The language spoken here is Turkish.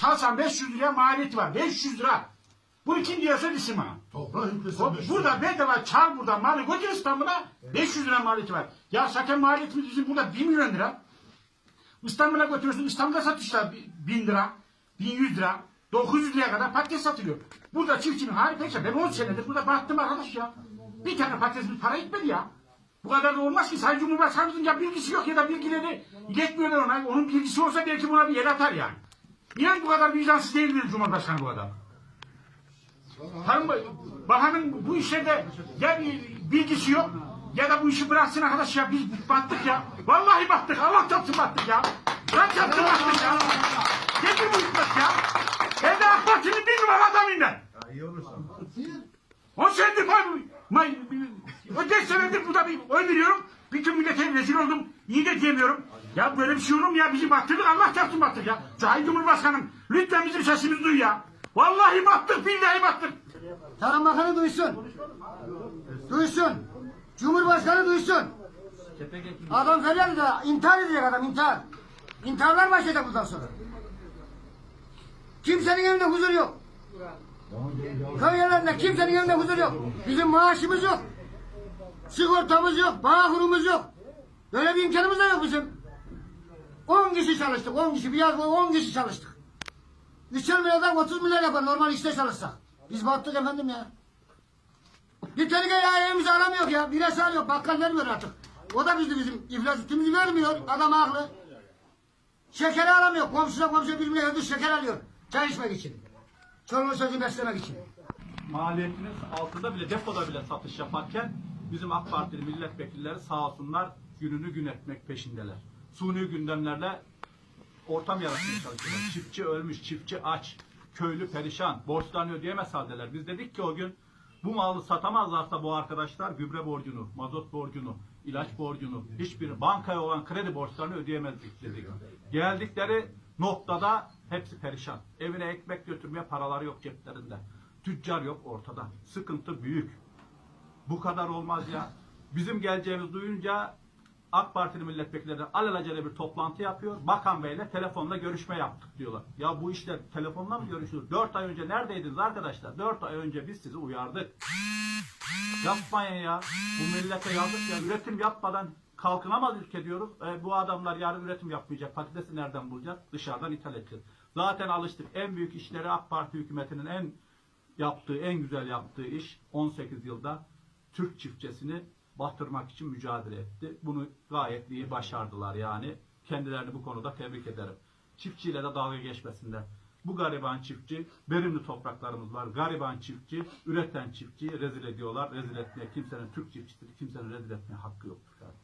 çalsan 500 liraya maliyeti var. 500 lira. Bunu kim diyorsa desin bana. Toprağı yüklesen O, burada bedava çal burada malı götür İstanbul'a 500 lira maliyeti var. Ya zaten maliyetimiz bizim burada 1 milyon lira. İstanbul'a götürüyorsun İstanbul'da satışlar 1000 lira, 1100 lira, 900 liraya kadar patates satılıyor. Burada çiftçinin hali pekse ben 10 senedir burada baktım arkadaş ya. Bir tane patatesin para gitmedi ya. Bu kadar da olmaz ki Sayın Cumhurbaşkanımızın ya bilgisi yok ya da bilgileri iletmiyorlar ona. Onun bilgisi olsa belki buna bir el atar yani. Niye bu kadar vicdansız değildir Cumhurbaşkanı bu adam? Hanım bakanın bu işlerde ya bilgisi yok ya da bu işi bıraksın arkadaş ya biz battık ya. Vallahi battık. Allah çarpsın battık ya. Ben çarpsın battık ya. Nedir bu hükümet ya? Ben de AK Parti'nin bir numara adamıyım ben. On senedir may, may, o beş senedir burada bir oy veriyorum. Bütün millete rezil oldum. İyi de diyemiyorum. Ya böyle bir şey olur mu ya? Bizi battırdık. Allah çarpsın battık ya. Cahil Cumhurbaşkanım lütfen bizim sesimizi duy ya. Vallahi battık. Billahi battık. Tarım Bakanı duysun. Duysun. Cumhurbaşkanı duysun. Adam feryat ediyor. İntihar edecek adam intihar. İntiharlar başlayacak bundan sonra. Kimsenin evinde huzur yok. Köy yerlerinde kimsenin evinde huzur yok. Bizim maaşımız yok. Sigortamız yok. Bağkurumuz yok. Böyle bir imkanımız da yok bizim. 10 kişi çalıştık. 10 kişi. Bir yaz boyu 10 kişi çalıştık. 3'er milyardan 30 milyar yapar normal işte çalışsak. Biz battık efendim ya. Bir tenike ya evimizi alamıyor ya. Bir eser yok. Bakkal vermiyor artık. O da bizde bizim iflas ettiğimizi vermiyor. Adam haklı. Şekeri alamıyor. Komşuna komşu birbirine ödü şeker alıyor. Çay içmek için. Çoluğu çocuğu beslemek için. maliyetinin altında bile depoda bile satış yaparken bizim AK Partili milletvekilleri sağ olsunlar gününü gün etmek peşindeler. Suni gündemlerle ortam yaratmaya çalışıyorlar. Çiftçi ölmüş, çiftçi aç, köylü perişan, borçlarını ödeyemez haldeler. Biz dedik ki o gün bu malı satamazlarsa bu arkadaşlar gübre borcunu, mazot borcunu, ilaç borcunu, hiçbir bankaya olan kredi borçlarını ödeyemezdik dedik. Geldikleri noktada hepsi perişan. Evine ekmek götürmeye paraları yok ceplerinde. Tüccar yok ortada. Sıkıntı büyük. Bu kadar olmaz ya. Bizim geleceğimizi duyunca AK Partili milletvekilleri alelacele bir toplantı yapıyor. Bakan Bey'le telefonla görüşme yaptık diyorlar. Ya bu işler telefonla mı görüşülür? Dört ay önce neredeydiniz arkadaşlar? Dört ay önce biz sizi uyardık. Yapmayın ya. Bu millete yazık ya. Üretim yapmadan kalkınamaz ülke diyoruz. E, bu adamlar yarın üretim yapmayacak. Patatesi nereden bulacak? Dışarıdan ithal edeceğiz. Zaten alıştık. En büyük işleri AK Parti hükümetinin en yaptığı, en güzel yaptığı iş 18 yılda Türk çiftçisini batırmak için mücadele etti. Bunu gayet iyi başardılar yani. Kendilerini bu konuda tebrik ederim. Çiftçiyle de dalga geçmesinler. Bu gariban çiftçi, verimli topraklarımız var. Gariban çiftçi, üreten çiftçiyi rezil ediyorlar. Rezil etmeye kimsenin Türk çiftçisi, kimsenin rezil etmeye hakkı yoktur kardeşim.